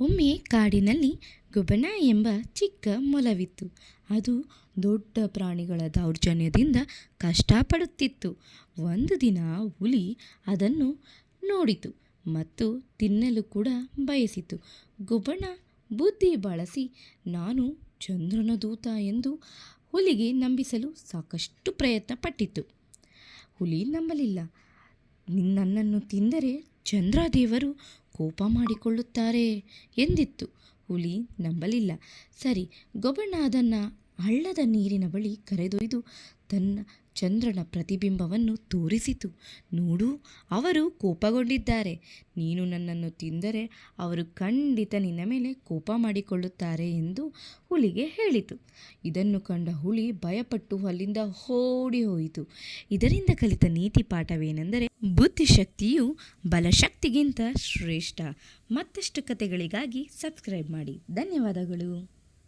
ಒಮ್ಮೆ ಕಾಡಿನಲ್ಲಿ ಗೊಬ್ಬನ ಎಂಬ ಚಿಕ್ಕ ಮೊಲವಿತ್ತು. ಅದು ದೊಡ್ಡ ಪ್ರಾಣಿಗಳ ದೌರ್ಜನ್ಯದಿಂದ ಕಷ್ಟಪಡುತ್ತಿತ್ತು. ಒಂದು ದಿನ ಹುಲಿ ಅದನ್ನು ನೋಡಿತು ಮತ್ತು ತಿನ್ನಲು ಕೂಡ ಬಯಸಿತು. ಗೊಬ್ಬನ ಬುದ್ಧಿ ಬಳಸಿ, ನಾನು ಚಂದ್ರನ ದೂತ ಎಂದು ಹುಲಿಗೆ ನಂಬಿಸಲು ಸಾಕಷ್ಟು ಪ್ರಯತ್ನ ಪಟ್ಟಿತು ಹುಲಿ ನಂಬಲಿಲ್ಲ. ನಿನ್- ನನ್ನನ್ನು ತಿಂದರೆ ಚಂದ್ರದೇವರು ಕೋಪ ಮಾಡಿಕೊಳ್ಳುತ್ತಾರೆ ಎಂದಿತ್ತು. ಹುಲಿ ನಂಬಲಿಲ್ಲ. ಸರಿ ಗೊಬ್ಬಣ್ಣ ಅದನ್ನು ಹಳ್ಳದ ನೀರಿನ ಬಳಿ ಕರೆದೊಯ್ದು ತನ್ನ ಚಂದ್ರನ ಪ್ರತಿಬಿಂಬವನ್ನು ತೋರಿಸಿತು. ನೋಡು, ಅವರು ಕೋಪಗೊಂಡಿದ್ದಾರೆ. ನೀನು ನನ್ನನ್ನು ತಿಂದರೆ ಅವರು ಖಂಡಿತ ನಿನ್ನ ಮೇಲೆ ಕೋಪ ಮಾಡಿಕೊಳ್ಳುತ್ತಾರೆ ಎಂದು ಹುಲಿಗೆ ಹೇಳಿತು. ಇದನ್ನು ಕಂಡ ಹುಲಿ ಭಯಪಟ್ಟು ಅಲ್ಲಿಂದ ಓಡಿ ಹೋಯಿತು. ಇದರಿಂದ ಕಲಿತ ನೀತಿ ಪಾಠವೇನೆಂದರೆ, ಬುದ್ಧಿಶಕ್ತಿಯು ಬಲಶಕ್ತಿಗಿಂತ ಶ್ರೇಷ್ಠ. ಮತ್ತಷ್ಟು ಕಥೆಗಳಿಗಾಗಿ ಸಬ್ಸ್ಕ್ರೈಬ್ ಮಾಡಿ. ಧನ್ಯವಾದಗಳು.